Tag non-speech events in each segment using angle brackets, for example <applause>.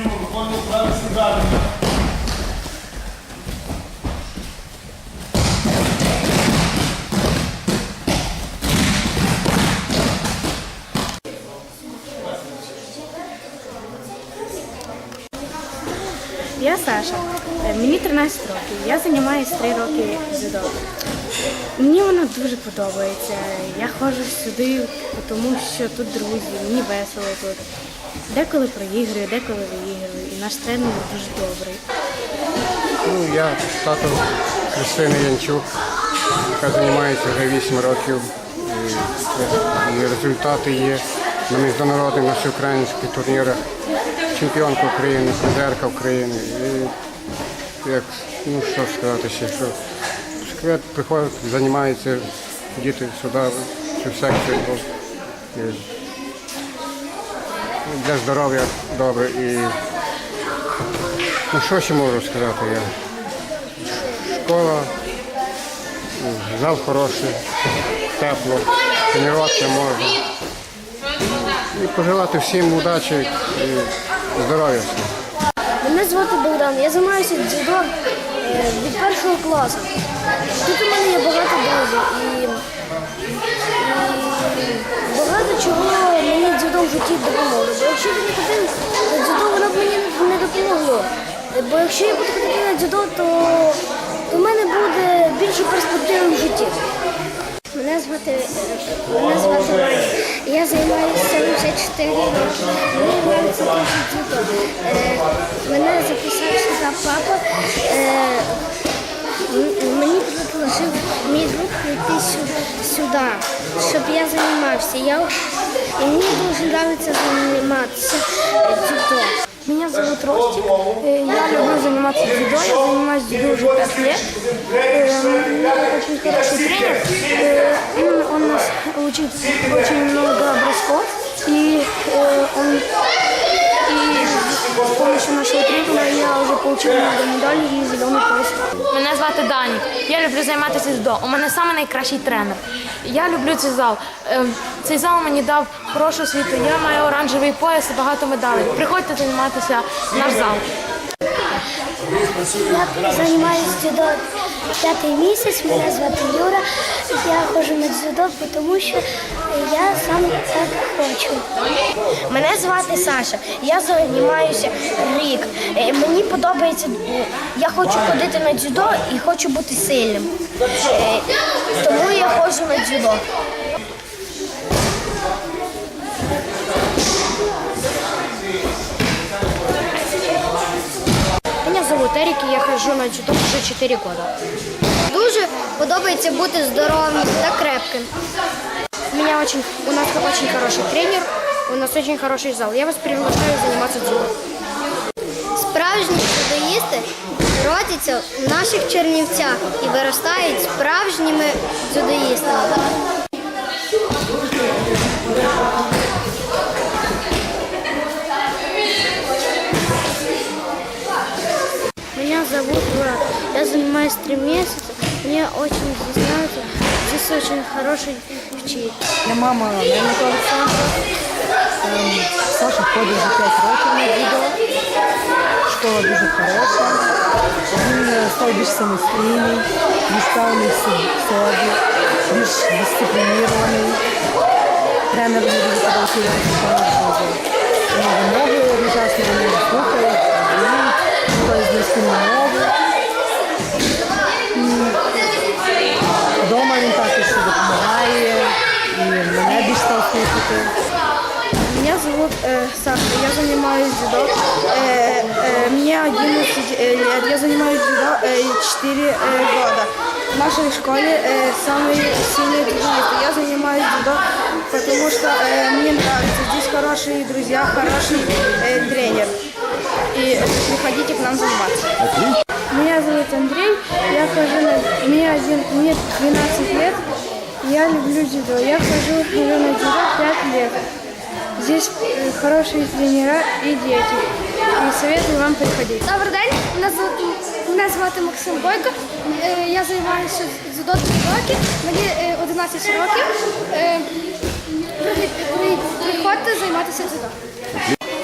Працюємо, виконуємо вправи сідання. Я Саша, Е, мені 13 років. Я займаюся 3 роки дзюдо. Мені воно дуже подобається. Я ходжу сюди, тому що тут друзі, мені весело тут. Деколи проігрую, деколи виігрую. І наш тренер дуже добрий. Ну, я тато Христини Янчук, яка займається вже 8 років. І, результати є на міжнародних, на всеукраїнських турнірах. Чемпіонка України, призерка України. І як, ну що сказати ще, що шквет приходить, займаються діти сюди, цю секцію. Для здоров'я добре. І, ну що ще можу сказати я? Школа, зал хороший, тепло, тренуватися можна. І пожелати всім удачі і здоров'я. Мене звати Богдан, я займаюся дзюдо е, від першого класу. Тут у мене є багато друзів і, і багато чого в житті допомогло. Бо якщо б не ходив на дзюдо, воно б мені не допомогло. Бо якщо я буду ходити на дзюдо, то, то в мене буде більше перспективи в житті. Мене звати мене звати Ваня. Я займаюся вже 4 роки. Мені подобається дуже дзюдо. Е, Мене записав сюди папа. Е, Мені предложив мій друг прийти сю- сюди, щоб я займався. Я, і мені дуже подобається займатися е, дзюдо. Меня зовут Ростик. Э, Я люблю заниматься дзюдо. Я занимаюсь дзюдо уже 5 лет. Э, У меня очень хороший тренер. Э, Он, он нас учит очень много бросков. И э, он и с помощью нашего тренера я уже получил много медалей и зеленый пояс. Мене звати Дані. Я люблю займатися дзюдо. У мене саме найкращий тренер. Я люблю цей зал. Ем, Цей зал мені дав хорошу освіту. Я маю оранжевий пояс і багато медалей. Приходьте займатися в наш зал. Я займаюся дзюдо п'ятий місяць, мене звати Юра. Я ходжу на дзюдо, тому що я саме так хочу. Мене звати Саша. Я займаюся рік. Е, Мені подобається, е, я хочу ходити на дзюдо і хочу бути сильним. Е, Тому я ходжу на дзюдо. Меня зовут Эрик, и я хожу на дзюдо уже 4 года. Дуже подобається бути здоровим та крепким. У меня очень, у нас очень хороший тренер, у нас очень хороший зал. Я вас приглашаю заниматься дзюдо. Справжні дзюдоїсти родяться в наших Чернівцях і виростають справжніми дзюдоїстами. зовут Юра. Я занимаюсь три месяца. Мне очень здесь нравится. Здесь очень хороший учитель. Я мама Мельника Олександра. Ем, Саша ходить вже 5 років на відео. Школа дуже хороша. Він е, став більш самостійний, більш певний в собі, більш дисциплінований. Тренер мені дуже подобається, я дуже вимоги одночасно вони слухають, розуміють, слухають знайомі мови. Дома він також допомагає, і мене більш став слухати. Меня зовут э, Саша. Я занимаюсь дзюдо. Э, э, мне 11 э, лет. Я занимаюсь дзюдо э, 4 э, года. В нашей школе э, самые сильные дзюдоисты. Я занимаюсь дзюдо, потому что э, мне нравится. Здесь хорошие друзья, хороший э, тренер. И э, приходите к нам заниматься. Меня зовут Андрей, я хожу на... Мне, один... мне 12 лет, я люблю дзюдо. Я хожу уже на дзюдо 5 лет. Здесь э, хорошие тренера и дети. И советую вам приходить. Добрий день, мене звати, мене звати Максим Бойко. Е, Я займаюся дзюдо 3 роки, мені е, 11 років. Е, при- при- Приходьте займатися дзюдо.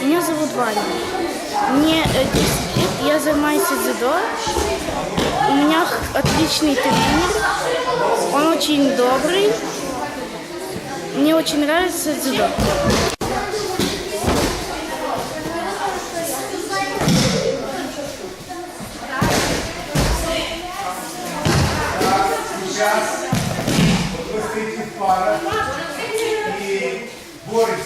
Меня зовут зовут Ваня. Мне э, 10 лет, я занимаюсь дзюдо. У меня отличный тренер, он очень добрый. Мне очень нравится дзюдо. Вистить пара і бореться. Ми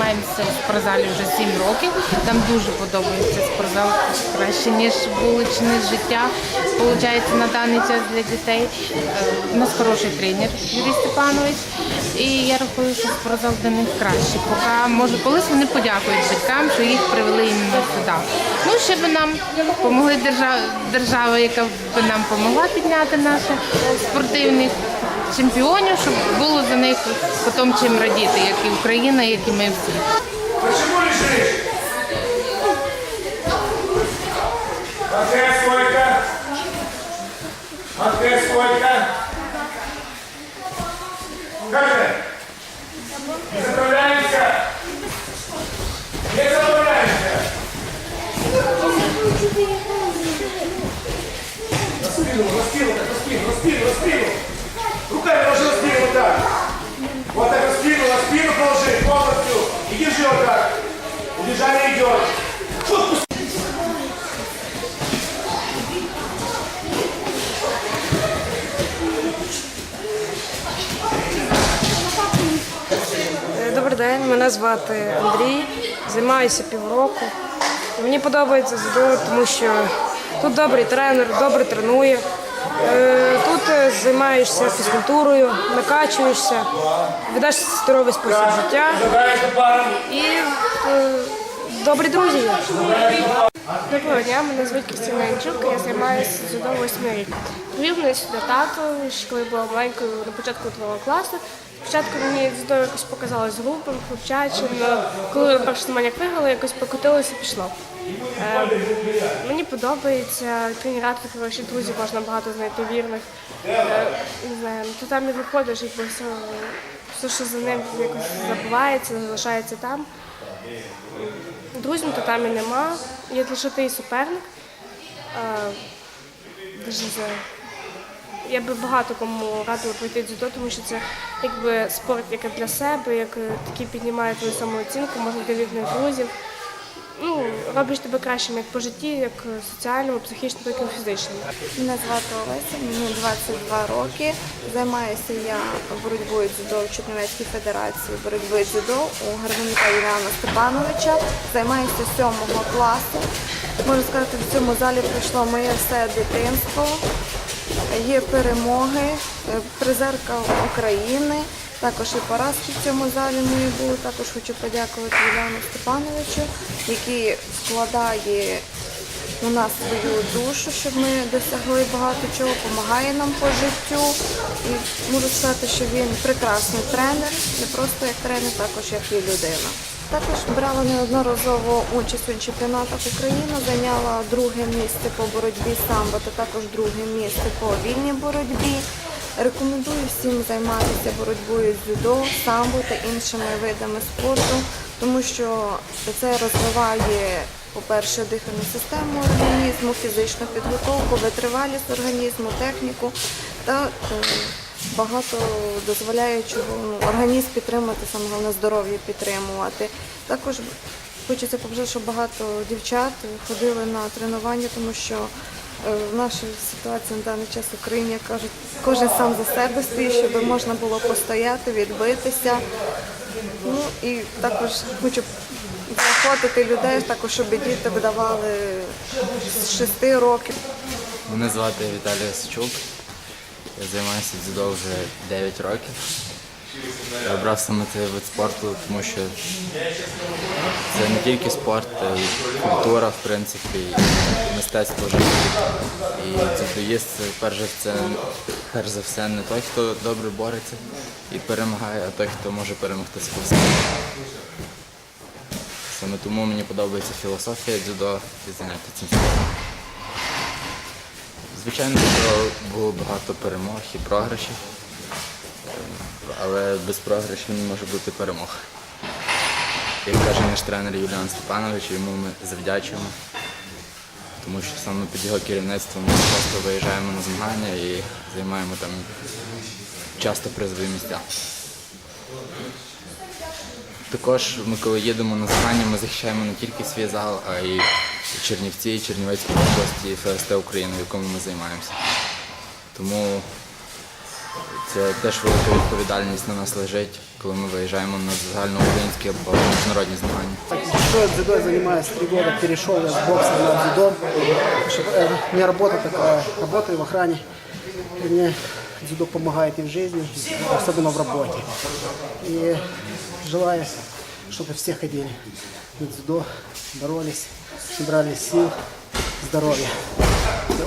займаємося в спортзалі вже 7 років. Там дуже подобається спортзал краще, ніж вуличне життя. Получається на даний час для дітей. Е, У нас хороший тренер Юрій Степанович. І я рахую, що спортзал для них краще. Поки може колись вони подякують батькам, що їх привели іменно сюди. Ну ще би нам допомогли держава, держава, яка би нам допомогла підняти наших спортивних чемпіонів, щоб було за них потім чим радіти, як і Україна, як і ми всі. Не заправляемся? Не заправляемся? На спину, на спину, так, на спину, вот так. Вот так на спину, на спину положи полностью. И держи вот так. Удержание идет. Добрий день, мене звати Андрій, займаюся півроку. Мені подобається дзюдо, тому що тут добрий тренер, добре тренує. Е, Тут е, займаєшся фізкультурою, накачуєшся, ведеш здоровий спосіб життя і е, добрі друзі. Доброго дня, мене звуть Кристина Янчук, я займаюся дзюдо 8 рік. Привів мене сюди тато, ще коли була маленькою на початку другого класу. Спочатку мені дзюдо якось показалось глупим, хлопчачим, коли перше змагання виграли, якось покотилося і пішло. Е, мені подобається, тренера тут хороші друзі, можна багато знайти вірних. Е, не знаю, ну, то там і виходиш, якби все, все, що за ним якось забувається, залишається там. Друзів то там і нема. Є лише ти суперник. А, дуже за... Я би багато кому радила пройти дзюдо, тому що це якби спорт як для себе, як е, такий піднімає твою самооцінку, можна для рідних друзів. Ну, робиш тебе кращим як по житті, як соціальному, психічному, так і фізичному. Мене звати Олеся, мені 22 роки. Займаюся я боротьбою дзюдо в Чернівецькій федерації боротьби дзюдо у Гарванюка Івана Степановича. Займаюся 7 класу. Можу сказати, в цьому залі пройшло моє все дитинство. Є перемоги, е, призерка України. Також і поразки в цьому залі мої були. Також хочу подякувати Івану Степановичу, який вкладає у нас свою душу, щоб ми досягли багато чого, допомагає нам по життю. І можу сказати, що він прекрасний тренер, не просто як тренер, також як і людина. Також брала неодноразово участь у чемпіонатах України, зайняла друге місце по боротьбі самбо та також друге місце по вільній боротьбі. Рекомендую всім займатися боротьбою з дзюдо, самбо та іншими видами спорту, тому що це розвиває, по-перше, дихальну систему організму, фізичну підготовку, витривалість організму, техніку та е, багато дозволяє ну, організм підтримати, саме головне здоров'я підтримувати. Також Хочеться побажати, щоб багато дівчат ходили на тренування, тому що в нашій ситуації на даний час в Україні кажуть, кожен сам за себе стоїть, щоб можна було постояти, відбитися. Ну і також хочу заохотити людей, також щоб діти видавали з 6 років. Мене звати Віталій Осичук. Я займаюся дзюдо вже 9 років. Я обрав саме цей вид спорту, тому що це не тільки спорт, а й культура, в принципі, і мистецтво життя. І дзюдоїст перш за перш за все не той, хто добре бореться і перемагає, а той, хто може перемогти себе. Саме тому мені подобається філософія дзюдо і заняття цим спортом. Звичайно, було багато перемог і програшів, але без програшів не може бути перемог. як каже наш тренер Юліан Степанович, йому ми завдячуємо. Тому що саме під його керівництвом ми часто виїжджаємо на змагання і займаємо там часто призові місця. Також ми коли їдемо на змагання, ми захищаємо не тільки свій зал, а й Чернівці, Чернівецьку область і ФСТ України, в якому ми займаємося. Тому це теж велика відповідальність на нас лежить, коли ми виїжджаємо на загальноукраїнські або міжнародні змагання. Что дзюдо я занимаюсь три года, перешел я с бокса на дзюдо. Э, У меня работа такая, в охране. И мне дзюдо помогает и в жизни, особенно в работе. И желаю, чтобы все ходили на дзюдо, боролись, набрали сил, здоровья. До.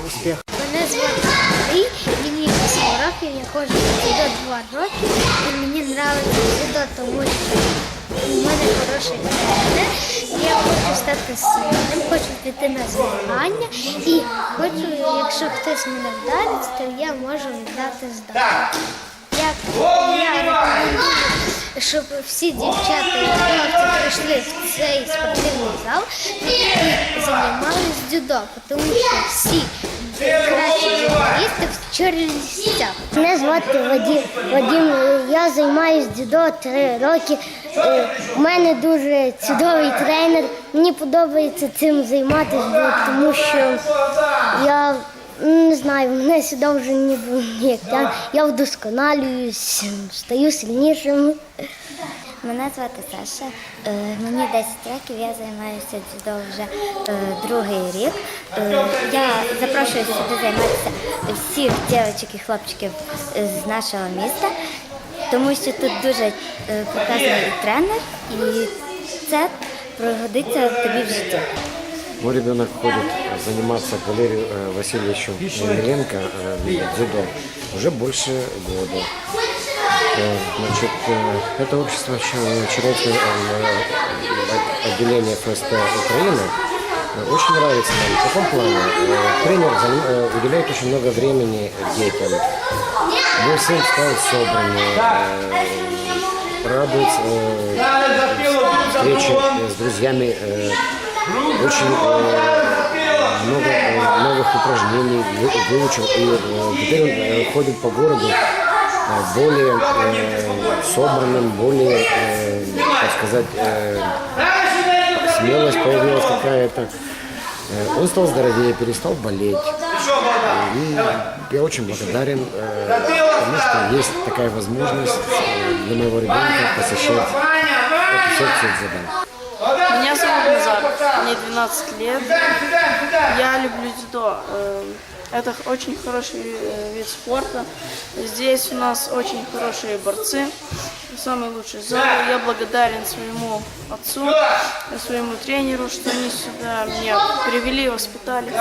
Мене звати Андрій, мені 8 років, я ходжу на дзюдо 2 роки. І мені подобається дзюдо, тому що у мене хороший тренер. Я хочу стати сильним, хочу піти на змагання і хочу, якщо хтось мене вдарить, то я можу віддати здачу. Я, я рекомендую, щоб всі дівчата і хлопці прийшли в цей спортивний зал і займалися дзюдо, тому що всі Чернівцях. Мене звати Вадим. Вадим, я займаюся дзюдо три роки. Е, У мене дуже чудовий тренер. Мені подобається цим займатися, тому що я не знаю, мене сюди вже ніби ніяк. Я вдосконалююсь, стаю сильнішим. Мене звати Саша, е, мені 10 років, я займаюся дзюдо вже е, другий рік. Е, Я запрошую сюди займатися всіх дівчаток і хлопчиків з нашого міста, тому що тут дуже прекрасний тренер і це пригодиться тобі в житті. Мой ребенок ходит заниматься к Валерию Васильевичу Емельяненко э, дзюдо уже больше года. Э, значит, э, это общество учеников э, отделения ФСП Украины очень нравится нам в таком плане. Тренер уделяет очень много времени детям. Мой сын стал собраннее, радуется встречи с друзьями, очень много новых упражнений выучил. И теперь он ходит по городу более э, собранным, более, э, так сказать, э, смелость появилась какая-то. Э, Он стал здоровее, перестал болеть. И я очень благодарен, э, потому что есть такая возможность э, для моего ребенка посещать эту секцию дзюдо. Мне 12 лет. Я люблю дзюдо. Э, Это очень хороший э, вид спорта. Здесь у нас очень хорошие борцы, самый лучший зал. Я благодарен своему отцу, своему тренеру, что они сюда меня привели, воспитали,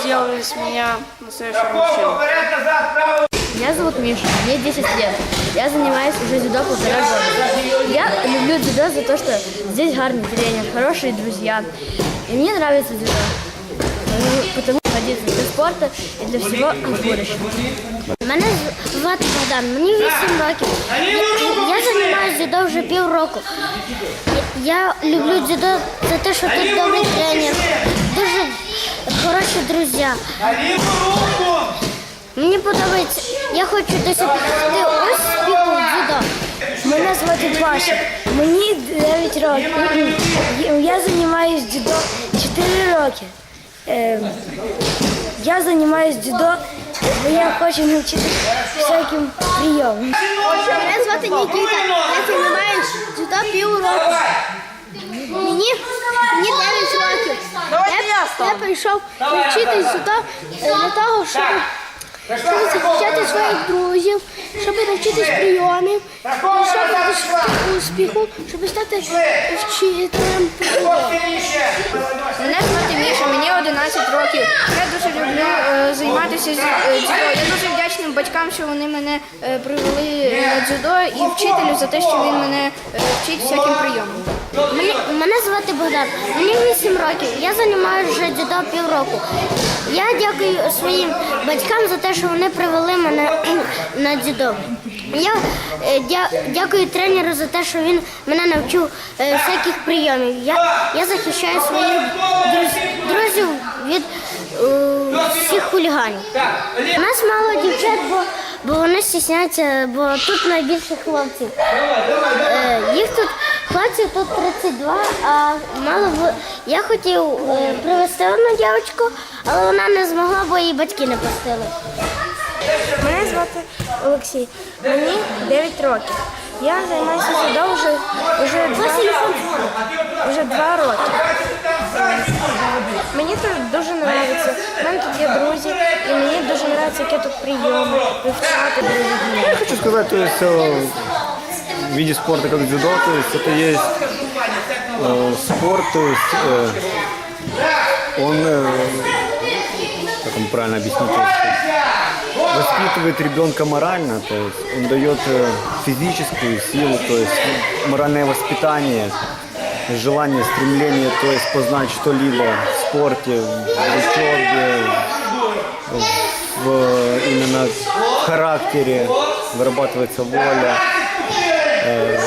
сделали из меня настоящего мужчину. Меня зовут Миша, мне 10 лет. Я занимаюсь уже дзюдо полтора года. Я люблю дзюдо за то, что здесь гарный тренер, хорошие друзья. И мне нравится дзюдо. Ну, Потому что годится для спорта и для всего будущего. Мене звати Богдан, мені 8 років. Я, я займаюся дзюдо вже півроку. Я, я люблю дзюдо за те, що тут добрий тренер, дуже хороші друзі. Мені подобається, я хочу досягти успіху в дзюдо. Мене звати Паша, мені 9 років. Я займаюся дзюдо 4 роки. Е, Я займаюся дзюдо, бо я хочу навчитися всяким прийомам. Мене звати Нікіта, я займаюся дзюдо півроку. Мені, мені 9 років. Я, я прийшов вчитись дзюдо е, для того, щоб, щоб захищати своїх друзів, щоб навчитись прийомів, щоб успіху, щоб стати вчителем. Мене звати Міша, мені 11 років. Я дуже люблю е, займатися з- е, дзюдо. Я дуже вдячним батькам, що вони мене е, привели на дзюдо і вчителю за те, що він мене е, вчить всяким прийомам. Мені, мене звати Богдан, мені 8 років. Я займаюся вже дзюдо півроку. Я дякую своїм батькам за те, що вони привели мене <clears throat> на дзюдо. Я е, дякую тренеру за те, що він мене навчив е, всяких прийомів. Я, я захищаю своїх друз- друзів від е, всіх хуліганів. У нас мало дівчат, бо, бо вони стісняються, бо тут найбільше хлопців. Їх тут хлопців тут 32, а мало б. Я хотів е, привезти одну дівчинку, але вона не змогла, бо її батьки не пустили. Мене звати Олексій. Мені 9 років. Я займаюся дзюдо вже, вже, два, вже два роки. Мені тут дуже подобається. У мене тут є друзі, і мені дуже подобається, які тут прийоми, вивчати. Я хочу сказать, то есть э, в виде спорта как дзюдо, то есть это есть э, спорт, то есть э, он, э, как вам правильно объяснить, воспитывает ребенка морально, то есть он дает э, физическую силу, то есть моральное воспитание, желание, стремление, то есть познать что-либо в спорте, в учебе, в именно характере, вырабатывается воля. Э,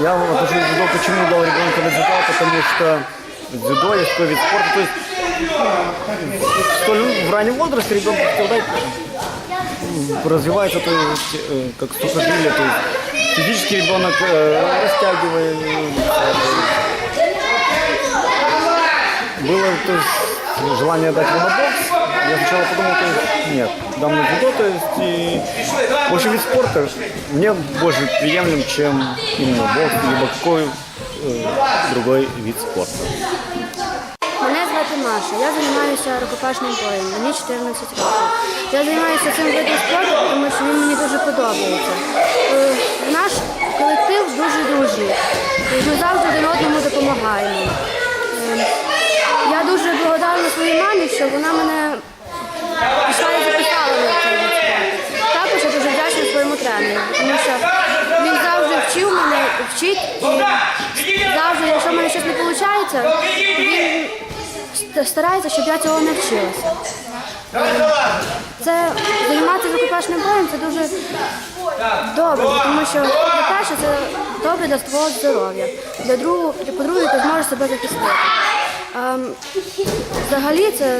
Я отношусь к дзюдо, почему дал ребенка на дзюдо, потому что дзюдо есть такой вид спорта, то есть в столь в раннем возрасте ребенок всегда развивается, то есть, э, как сухожилие, то есть физически ребенок э, растягивает, было то есть, желание дать его на бокс. Я сначала подумал, то есть, нет, дзюдо, то есть, и в общем, вид спорта мне больше приемлем, чем именно бокс, либо какой э, другой вид спорта. Мене звати Маша. Я займаюся рукопашним боєм. Мені 14 років. Я займаюся цим видом спорту, тому що він мені дуже подобається. Е, Наш колектив дуже дружний. Ми завжди один одному допомагаємо. Е, Я дуже благодарна своїй мамі, що вона мене пішла і записала вид. Також я дуже вдячна своєму тренеру, тому що він завжди вчив мене, вчить завжди, якщо в мене щось не виходить, він старається, щоб я цього навчилася. Це займатися рукопашним боєм це дуже добре, тому що, по-перше, це добре для твого здоров'я. Для другого, по-друге, ти зможеш себе захистити. Ем, взагалі це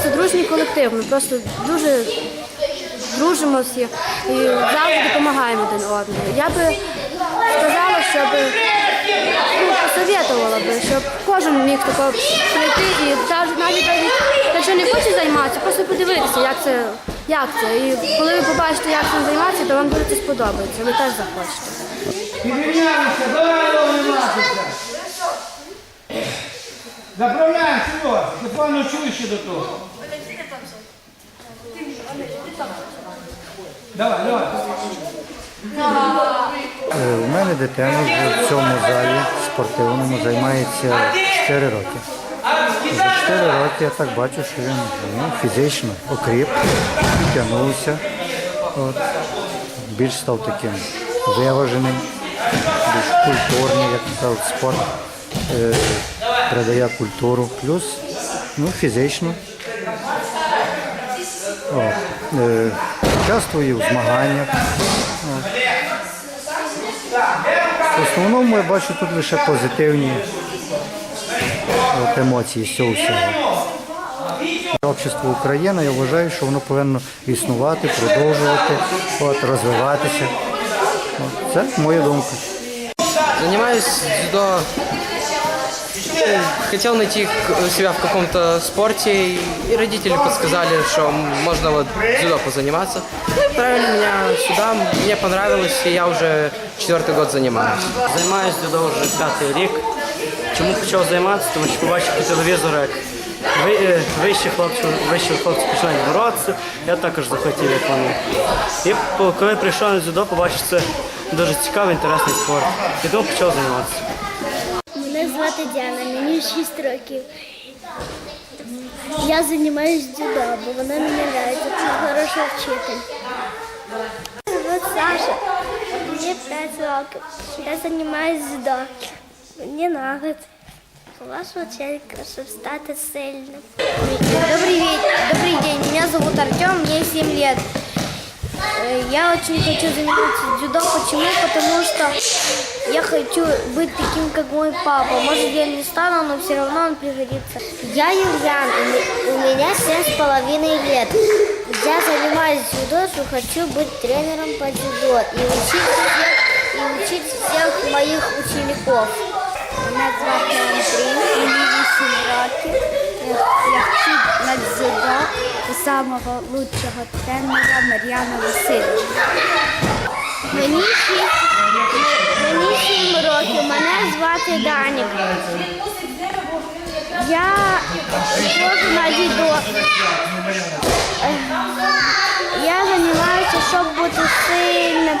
просто дружній колектив. Ми просто дуже дружимо і завжди допомагаємо один одному. Я би сказала, щоб ну, посоветувала би, щоб кожен міг тако прийти і навіть якщо не хоче займатися, просто подивитися, як це, як це. І коли ви побачите, як цим займатися, то вам дуже це сподобається. Ви теж захочете. Давай. Заправляємо сюди, Степану ще до того. Давай, давай. Е, У мене дитина в цьому залі спортивному займається 4 роки. За 4 роки я так бачу, що він ну, фізично окріп, підтягнувся, от, більш став таким виваженим, більш культурний, як кажуть, спорт е, передає культуру, плюс ну, фізично. От, е, участвує в змаганнях. От. В основному я бачу тут лише позитивні от, емоції з цього всього. Общество Україна, я вважаю, що воно повинно існувати, продовжувати, от, розвиватися. От, це моя думка. Занимаюсь дзюдо. Хотел найти себя в каком-то спорте, и родители подсказали, что можно вот дзюдо позаниматься. Ну, отправили меня сюда, мне понравилось, и я уже четвертый год занимаюсь. Займаюся дзюдо вже п'ятий рік. Чому почав займатися? Тому що побачив по телевізору, як вищі хлопці, вищі хлопці починають боротися. Я також захотів, як вони. І коли прийшов на дзюдо, побачив це дуже цікавий, інтересний спорт. І тому почав займатися. Мене звати Діана, мені 6 років. Я займаюся дзюдо, бо вона мені подобається. Це хороший вчитель. Вот Саша, мені 5 років. Я займаюся дзюдо. Мені нравится. Ваша учителька, щоб стати сильним. Добрый, ве- добрый день, меня зовут Артем, мне 7 лет. Э, Я очень хочу заниматься дзюдо. Почему? Потому что я хочу быть таким, как мой папа. Может, я не стану, но все равно он пригодится. Я Юльян, у меня семь с половиной лет. Я занимаюсь дзюдо, хочу быть тренером по дзюдо и учить всех, и учить всех моих учеников. Мене звати Андрій, мені 8 років. Я, вчу на дзюдо у самого лучшого тренера Мар'яна Васильівна. Мені 6, років, звати Данік. Я ходжу на. Е, Я займаюся, щоб бути сильним, е,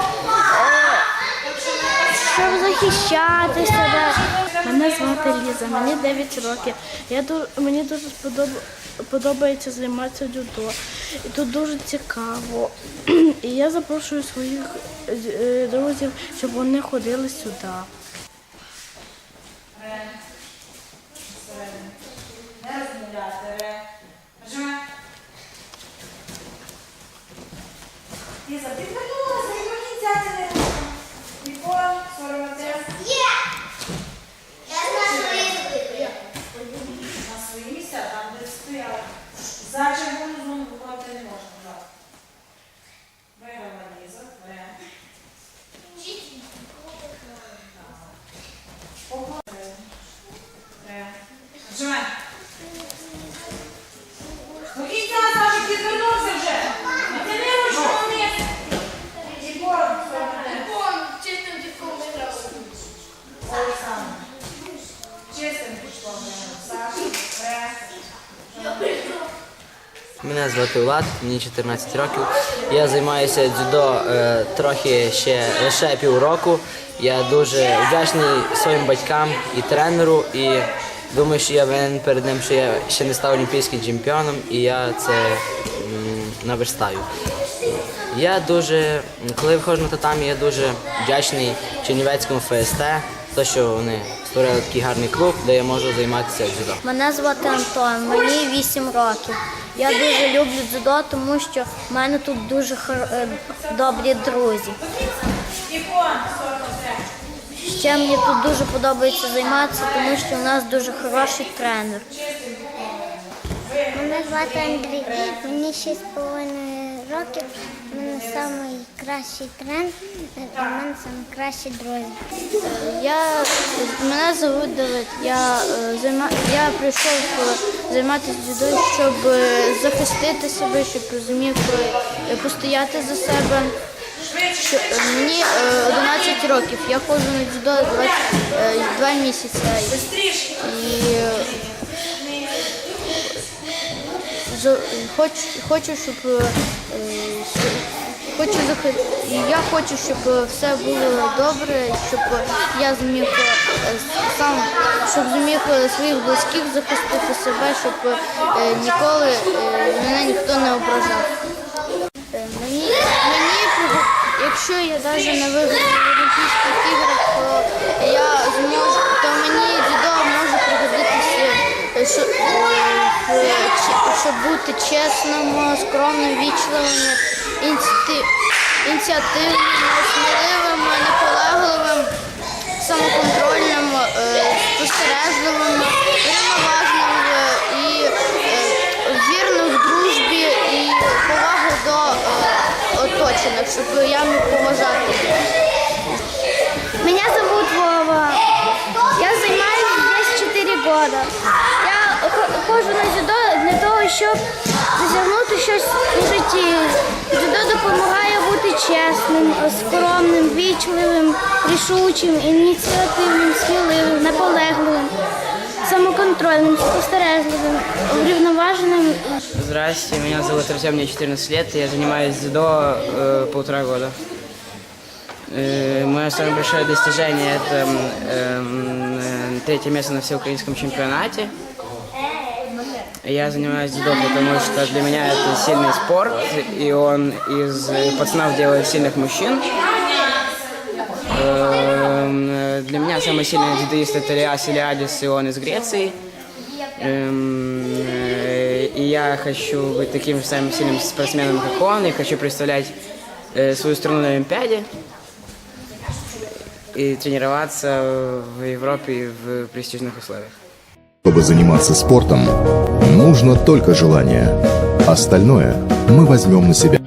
щоб захищати себе. Мене звати Ліза, мені 9 років. Я ду- мені дуже подобається займатися дзюдо. І тут дуже цікаво. <clears throat> І я запрошую своїх е, друзів, щоб вони ходили сюди ре, посередині. Не розмовляти ре. Нажиме. І не рухаємо. І по 40. Мене мені 14 років. Я займаюся дзюдо е, трохи ще лише півроку. Я дуже вдячний своїм батькам і тренеру. І думаю, що я винен перед ним, що я ще не став олімпійським чемпіоном, і я це м, наверстаю. Я дуже, коли виходжу на татамі, я дуже вдячний Чернівецькому ФСТ, то що вони створили такий гарний клуб, де я можу займатися дзюдо. Мене звати Антон, мені 8 років. Я дуже люблю дзюдо, тому що в мене тут дуже хор- е, добрі друзі. Ще мені тут дуже подобається займатися, тому що у нас дуже хороший тренер. Мене звати Андрій, мені 6,5 років. У мене найкращий тренер, у мене найкращі друзі. Я, мене звуть Давид. Я, е, я прийшов е, займатися дзюдо, щоб е, захистити себе, щоб розумів постояти за себе. Мені е, 11 років. Я ходжу на дзюдо 2, е, 2 місяці. І хочу, щоб е, щоб- хочу я хочу, щоб е, все було добре, щоб е, я зміг е, сам, щоб зміг е, своїх близьких захистити себе, щоб е, ніколи е, мене ніхто не ображав. Е, Мені, мені якщо я навіть не виграю в Олімпійських іграх, то я зможу, то мені щоб бути чесним, скромним, вічливим, ініціативним, сміливим, наполегливим, самоконтрольним, е, спостережливим, рівноважним е, і е, вірним в дружбі і поваги до оточених, щоб я міг поважати їх. 4 года. Я хо- хожу на дзюдо для того, щоб досягнути щось у житті. Дзюдо допомагає бути чесним, скромним, вічливим, рішучим, ініціативним, сміливим, наполегливим, самоконтрольним, спостережливим, врівноваженим. Здрасте, меня зовут Артем, мне 14 лет, я занимаюсь дзюдо э, полтора года. Э, мое самое большое достижение это м, эм, э, третье место на всеукраинском чемпионате. Я занимаюсь дзюдо, потому что для меня это сильный спорт, и он из пацанов делает сильных мужчин. Эм, Для меня самый сильный дзюдоист это Лиас Илиадис, и он из Греции. Эм, И я хочу быть таким же самым сильным спортсменом, как он, и хочу представлять э, свою страну на Олимпиаде и тренироваться в Европе в престижных условиях. Чтобы заниматься спортом, нужно только желание. Остальное мы возьмем на себя.